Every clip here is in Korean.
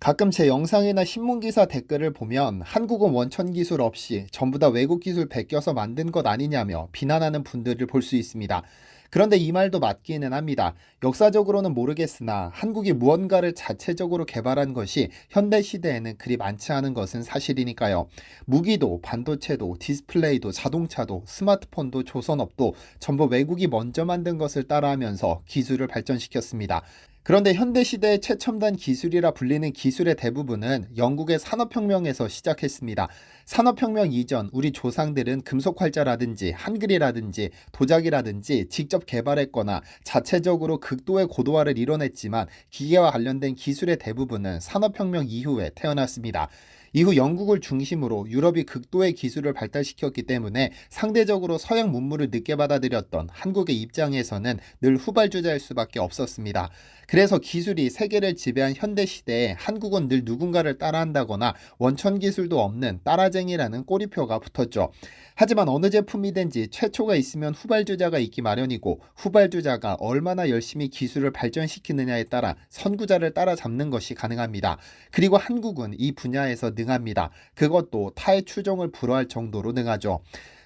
가끔 제 영상이나 신문기사 댓글을 보면 한국은 원천 기술 없이 전부 다 외국 기술 베껴서 만든 것 아니냐며 비난하는 분들을 볼 수 있습니다. 그런데 이 말도 맞기는 합니다. 역사적으로는 모르겠으나 한국이 무언가를 자체적으로 개발한 것이 현대 시대에는 그리 많지 않은 것은 사실이니까요. 무기도, 반도체도, 디스플레이도, 자동차도, 스마트폰도, 조선업도 전부 외국이 먼저 만든 것을 따라하면서 기술을 발전시켰습니다. 그런데 현대 시대의 최첨단 기술이라 불리는 기술의 대부분은 영국의 산업혁명에서 시작했습니다. 산업혁명 이전 우리 조상들은 금속활자라든지 한글이라든지 도자기라든지 직접 개발했거나 자체적으로 극도의 고도화를 이뤄냈지만 기계와 관련된 기술의 대부분은 산업혁명 이후에 태어났습니다. 이후 영국을 중심으로 유럽이 극도의 기술을 발달시켰기 때문에 상대적으로 서양 문물을 늦게 받아들였던 한국의 입장에서는 늘 후발주자일 수밖에 없었습니다. 그래서 기술이 세계를 지배한 현대 시대에 한국은 늘 누군가를 따라한다거나 원천 기술도 없는 따라쟁이라는 꼬리표가 붙었죠. 하지만 어느 제품이든지 최초가 있으면 후발주자가 있기 마련이고 후발주자가 얼마나 열심히 기술을 발전시키느냐에 따라 선구자를 따라잡는 것이 가능합니다. 그리고 한국은 이 분야에서 능합니다. 그것도 타의 추종을 불허할 정도로 능하죠.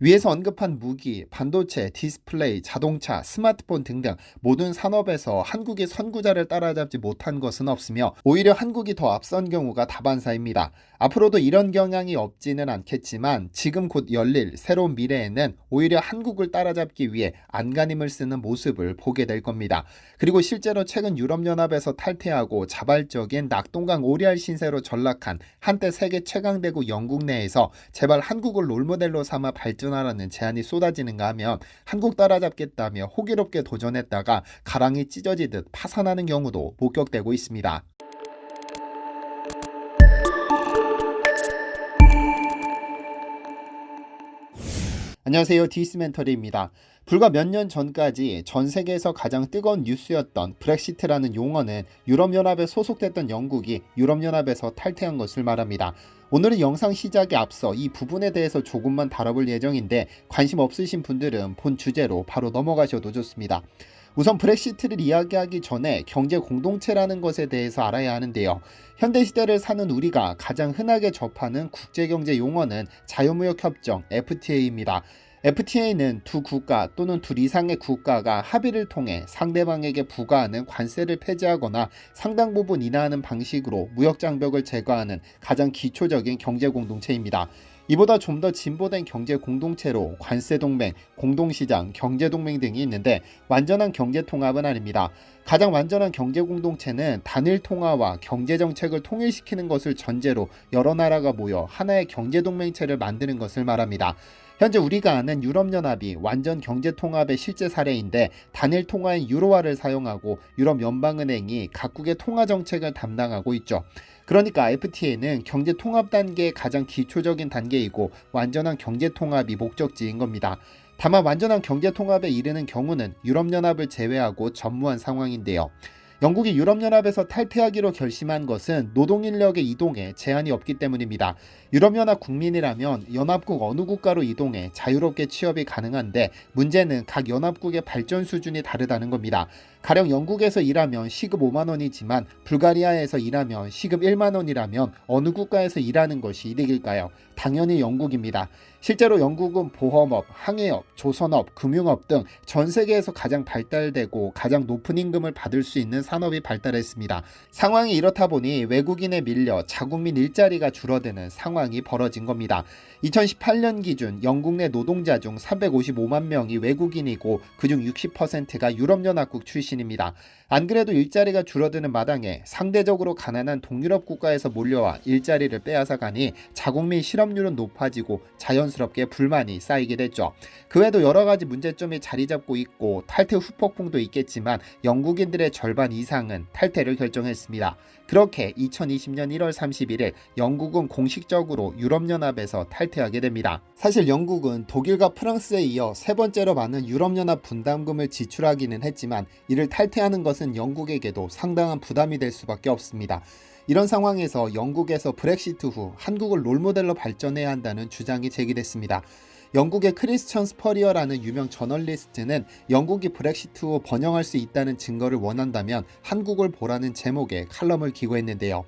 위에서 언급한 무기, 반도체, 디스플레이, 자동차, 스마트폰 등등 모든 산업에서 한국이 선구자를 따라잡지 못한 것은 없으며 오히려 한국이 더 앞선 경우가 다반사입니다. 앞으로도 이런 경향이 없지는 않겠지만 지금 곧 열릴 새로운 미래에는 오히려 한국을 따라잡기 위해 안간힘을 쓰는 모습을 보게 될 겁니다. 그리고 실제로 최근 유럽연합에서 탈퇴하고 자발적인 낙동강 오리알 신세로 전락한 한때 세계 최강대국 영국 내에서 제발 한국을 롤모델로 삼아 발전 하라는 제안이 쏟아지는가 하면 한국 따라잡겠다며 호기롭게 도전했다가 가랑이 찢어지듯 파산하는 경우도 목격되고 있습니다. 안녕하세요. 디스 멘터리입니다. 불과 몇 년 전까지 전 세계에서 가장 뜨거운 뉴스였던 브렉시트라는 용어는 유럽연합에 소속됐던 영국이 유럽연합에서 탈퇴한 것을 말합니다. 오늘은 영상 시작에 앞서 이 부분에 대해서 조금만 다뤄볼 예정인데 관심 없으신 분들은 본 주제로 바로 넘어가셔도 좋습니다. 우선 브렉시트를 이야기하기 전에 경제 공동체라는 것에 대해서 알아야 하는데요. 현대 시대를 사는 우리가 가장 흔하게 접하는 국제경제 용어는 자유무역협정 FTA입니다. FTA는 두 국가 또는 둘 이상의 국가가 합의를 통해 상대방에게 부과하는 관세를 폐지하거나 상당 부분 인하하는 방식으로 무역 장벽을 제거하는 가장 기초적인 경제 공동체입니다. 이보다 좀 더 진보된 경제 공동체로 관세 동맹, 공동시장, 경제 동맹 등이 있는데 완전한 경제 통합은 아닙니다. 가장 완전한 경제 공동체는 단일 통화와 경제 정책을 통일시키는 것을 전제로 여러 나라가 모여 하나의 경제 동맹체를 만드는 것을 말합니다. 현재 우리가 아는 유럽연합이 완전 경제 통합의 실제 사례인데 단일 통화인 유로화를 사용하고 유럽 연방은행이 각국의 통화 정책을 담당하고 있죠. 그러니까 FTA는 경제 통합 단계의 가장 기초적인 단계이고 완전한 경제 통합이 목적지인 겁니다. 다만 완전한 경제 통합에 이르는 경우는 유럽연합을 제외하고 전무한 상황인데요. 영국이 유럽연합에서 탈퇴하기로 결심한 것은 노동인력의 이동에 제한이 없기 때문입니다. 유럽연합 국민이라면 연합국 어느 국가로 이동해 자유롭게 취업이 가능한데 문제는 각 연합국의 발전 수준이 다르다는 겁니다. 가령 영국에서 일하면 시급 5만 원이지만 불가리아에서 일하면 시급 1만 원이라면 어느 국가에서 일하는 것이 이득일까요? 당연히 영국입니다. 실제로 영국은 보험업, 항해업, 조선업, 금융업 등 전 세계에서 가장 발달되고 가장 높은 임금을 받을 수 있는 산업이 발달했습니다. 상황이 이렇다 보니 외국인에 밀려 자국민 일자리가 줄어드는 상황이 벌어진 겁니다. 2018년 기준 영국 내 노동자 중 355만 명이 외국인이고 그중 60%가 유럽연합국 출신 입니다. 안 그래도 일자리가 줄어드는 마당에 상대적으로 가난한 동유럽 국가에서 몰려와 일자리를 빼앗아 가니 자국민 실업률은 높아지고 자연스럽게 불만이 쌓이게 됐죠. 그 외에도 여러 가지 문제점이 자리 잡고 있고 탈퇴 후폭풍도 있겠지만 영국인들의 절반 이상은 탈퇴를 결정했습니다. 그렇게 2020년 1월 31일 영국은 공식적으로 유럽연합에서 탈퇴하게 됩니다. 사실 영국은 독일과 프랑스에 이어 세 번째로 많은 유럽연합 분담금을 지출하기는 했지만 이를 탈퇴하는 것은 영국에게도 상당한 부담이 될 수밖에 없습니다. 이런 상황에서 영국에서 브렉시트 후 한국을 롤모델로 발전해야 한다는 주장이 제기됐습니다. 영국의 크리스천 스퍼리어라는 유명 저널리스트는 영국이 브렉시트 후 번영할 수 있다는 증거를 원한다면 한국을 보라는 제목의 칼럼을 기고했는데요.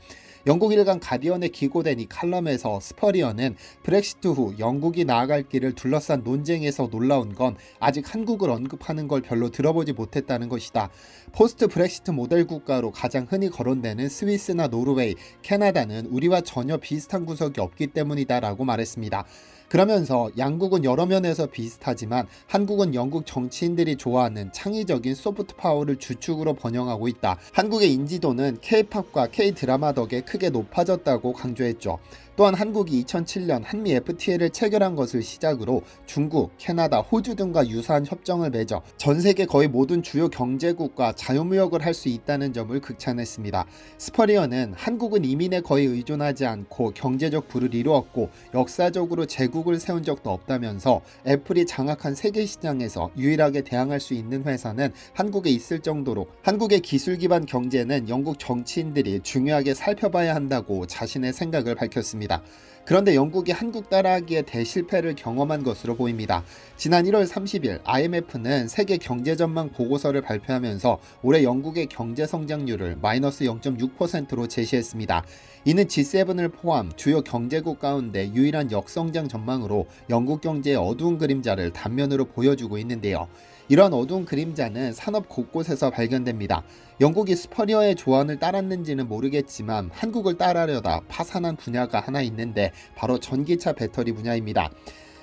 영국 일간 가디언에 기고된 이 칼럼에서 스퍼리언은 브렉시트 후 영국이 나아갈 길을 둘러싼 논쟁에서 놀라운 건 아직 한국을 언급하는 걸 별로 들어보지 못했다는 것이다. 포스트 브렉시트 모델 국가로 가장 흔히 거론되는 스위스나 노르웨이, 캐나다는 우리와 전혀 비슷한 구석이 없기 때문이다라고 말했습니다. 그러면서 양국은 여러 면에서 비슷하지만 한국은 영국 정치인들이 좋아하는 창의적인 소프트 파워를 주축으로 번영하고 있다. 한국의 인지도는 K-팝과 K-드라마 덕에 크게 높아졌다고 강조했죠. 또한 한국이 2007년 한미 FTA를 체결한 것을 시작으로 중국, 캐나다, 호주 등과 유사한 협정을 맺어 전 세계 거의 모든 주요 경제국과 자유무역을 할 수 있다는 점을 극찬했습니다. 스퍼리언은 한국은 이민에 거의 의존하지 않고 경제적 부를 이루었고 역사적으로 제국 을 세운 적도 없다면서 애플이 장악한 세계 시장에서 유일하게 대항할 수 있는 회사는 한국에 있을 정도로 한국의 기술 기반 경제는 영국 정치인들이 중요하게 살펴봐야 한다고 자신의 생각을 밝혔습니다. 그런데 영국이 한국 따라하기에 대실패를 경험한 것으로 보입니다. 지난 1월 30일 IMF는 세계 경제 전망 보고서를 발표하면서 올해 영국의 경제 성장률을 마이너스 0.6%로 제시했습니다. 이는 G7을 포함 주요 경제국 가운데 유일한 역성장 전망으로 영국 경제의 어두운 그림자를 단면으로 보여주고 있는데요. 이러한 어두운 그림자는 산업 곳곳에서 발견됩니다. 영국이 스퍼리어의 조언을 따랐는지는 모르겠지만 한국을 따라려다 파산한 분야가 하나 있는데 바로 전기차 배터리 분야입니다.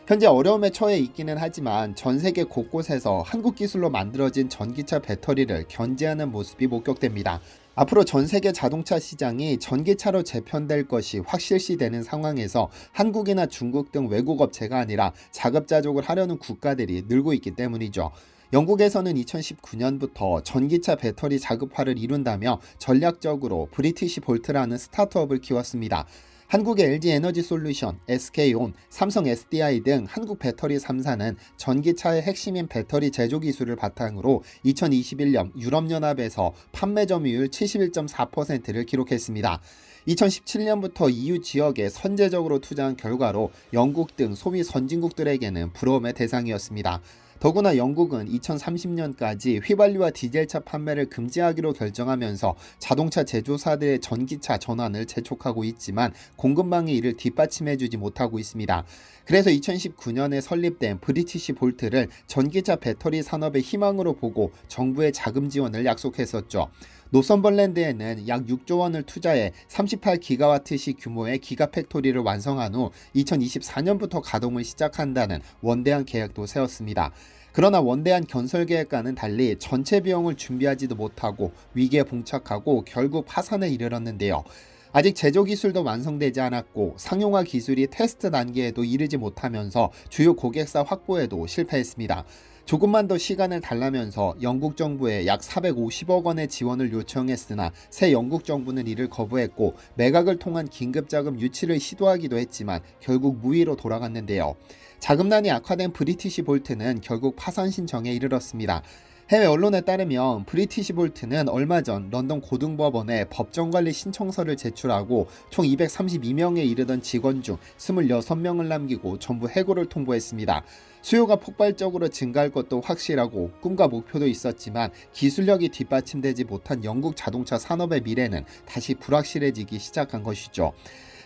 현재 어려움에 처해 있기는 하지만 전 세계 곳곳에서 한국 기술로 만들어진 전기차 배터리를 견제하는 모습이 목격됩니다. 앞으로 전 세계 자동차 시장이 전기차로 재편될 것이 확실시 되는 상황에서 한국이나 중국 등 외국 업체가 아니라 자급자족을 하려는 국가들이 늘고 있기 때문이죠. 영국에서는 2019년부터 전기차 배터리 자급화를 이룬다며 전략적으로 브리티시 볼트라는 스타트업을 키웠습니다. 한국의 LG 에너지 솔루션, SK온, 삼성 SDI 등 한국 배터리 3사는 전기차의 핵심인 배터리 제조 기술을 바탕으로 2021년 유럽연합에서 판매 점유율 71.4%를 기록했습니다. 2017년부터 EU 지역에 선제적으로 투자한 결과로 영국 등 소비 선진국들에게는 부러움의 대상이었습니다. 더구나 영국은 2030년까지 휘발유와 디젤차 판매를 금지하기로 결정하면서 자동차 제조사들의 전기차 전환을 재촉하고 있지만 공급망이 이를 뒷받침해주지 못하고 있습니다. 그래서 2019년에 설립된 브리티시 볼트를 전기차 배터리 산업의 희망으로 보고 정부의 자금 지원을 약속했었죠. 노선벌랜드에는 약 6조 원을 투자해 38기가와트시 규모의 기가팩토리를 완성한 후 2024년부터 가동을 시작한다는 원대한 계획도 세웠습니다. 그러나 원대한 건설 계획과는 달리 전체 비용을 준비하지도 못하고 위기에 봉착하고 결국 파산에 이르렀는데요. 아직 제조 기술도 완성되지 않았고 상용화 기술이 테스트 단계에도 이르지 못하면서 주요 고객사 확보에도 실패했습니다. 조금만 더 시간을 달라면서 영국 정부에 약 450억 원의 지원을 요청했으나 새 영국 정부는 이를 거부했고 매각을 통한 긴급자금 유치를 시도하기도 했지만 결국 무위로 돌아갔는데요. 자금난이 악화된 브리티시 볼트는 결국 파산 신청에 이르렀습니다. 해외 언론에 따르면 브리티시 볼트는 얼마 전 런던 고등법원에 법정관리 신청서를 제출하고 총 232명에 이르던 직원 중 26명을 남기고 전부 해고를 통보했습니다. 수요가 폭발적으로 증가할 것도 확실하고 꿈과 목표도 있었지만 기술력이 뒷받침되지 못한 영국 자동차 산업의 미래는 다시 불확실해지기 시작한 것이죠.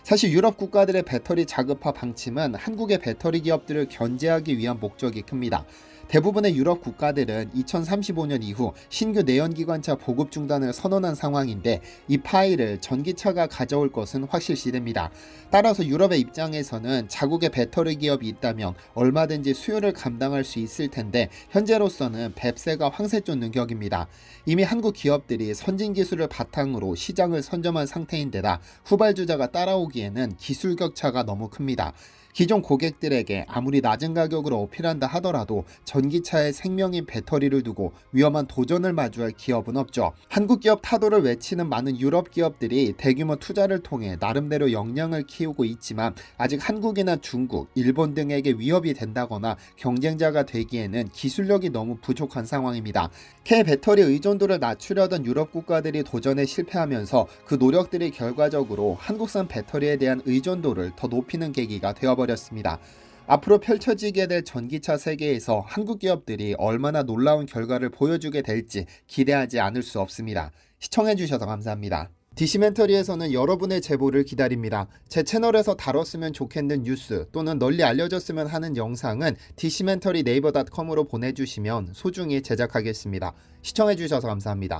사실 유럽 국가들의 배터리 자급화 방침은 한국의 배터리 기업들을 견제하기 위한 목적이 큽니다. 대부분의 유럽 국가들은 2035년 이후 신규 내연기관차 보급 중단을 선언한 상황인데 이 파일을 전기차가 가져올 것은 확실시됩니다. 따라서 유럽의 입장에서는 자국의 배터리 기업이 있다면 얼마든지 수요를 감당할 수 있을 텐데 현재로서는 뱁새가 황새 쫓는 격입니다. 이미 한국 기업들이 선진 기술을 바탕으로 시장을 선점한 상태인데다 후발주자가 따라오기에는 기술 격차가 너무 큽니다. 기존 고객들에게 아무리 낮은 가격으로 어필한다 하더라도 전기차의 생명인 배터리를 두고 위험한 도전을 마주할 기업은 없죠. 한국 기업 타도를 외치는 많은 유럽 기업들이 대규모 투자를 통해 나름대로 역량을 키우고 있지만 아직 한국이나 중국, 일본 등에게 위협이 된다거나 경쟁자가 되기에는 기술력이 너무 부족한 상황입니다. K 배터리 의존도를 낮추려던 유럽 국가들이 도전에 실패하면서 그 노력들이 결과적으로 한국산 배터리에 대한 의존도를 더 높이는 계기가 되어버렸습니다. 버렸습니다. 앞으로 펼쳐지게 될 전기차 세계에서 한국 기업들이 얼마나 놀라운 결과를 보여주게 될지 기대하지 않을 수 없습니다. 시청해주셔서 감사합니다. 디시멘터리에서는 여러분의 제보를 기다립니다. 제 채널에서 다뤘으면 좋겠는 뉴스 또는 널리 알려졌으면 하는 영상은 디시멘터리 네이버 닷컴으로 보내주시면 소중히 제작하겠습니다. 시청해주셔서 감사합니다.